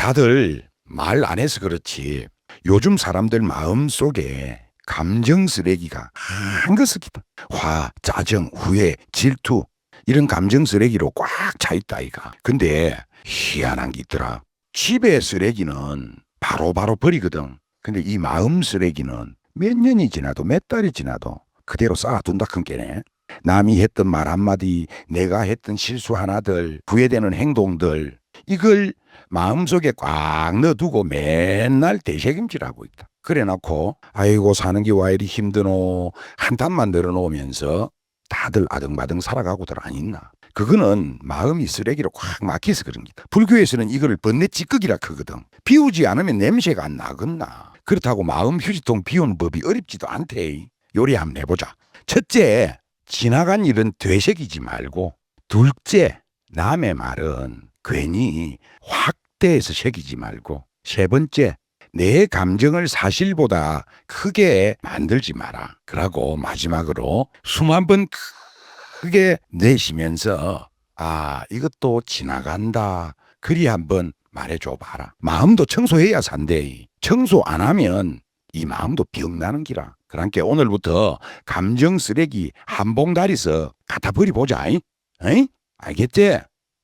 다들 말 안 해서 그렇지 요즘 사람들 마음 속에 감정 쓰레기가 한것이다. 화, 짜증, 후회, 질투 이런 감정 쓰레기로 꽉 차 있다 이가. 근데 희한한 게 있더라. 집에 쓰레기는 바로 바로 버리거든. 근데 이 마음 쓰레기는 몇 년이 지나도 몇 달이 지나도 그대로 쌓아둔다 큰 게네. 남이 했던 말 한마디, 내가 했던 실수 하나들, 후회되는 행동들, 이걸 마음속에 꽉 넣어두고 맨날 대책임질하고 있다. 그래 놓고, 아이고, 사는 게 와 이리 힘드노, 한탄만 늘어놓으면서 다들 아등바등 살아가고들 안 있나. 그거는 마음이 쓰레기로 꽉 막혀서 그런 기다. 불교에서는 이거를 번뇌 찌꺼기라 크거든. 비우지 않으면 냄새가 안 나겠나. 그렇다고 마음 휴지통 비우는 법이 어렵지도 않대. 요리 한번 해보자. 첫째, 지나간 일은 되새기지 말고. 둘째, 남의 말은 괜히 확대해서 새기지 말고. 세 번째, 내 감정을 사실보다 크게 만들지 마라. 그러고 마지막으로 숨 한 번 크게 내쉬면서 아 이것도 지나간다. 그리 한번 말해줘 봐라. 마음도 청소해야 산대. 청소 안 하면 이 마음도 병나는 기라. 그러니까 오늘부터 감정 쓰레기 한 봉다리서 갖다 버리 보자. 이? 알겠지?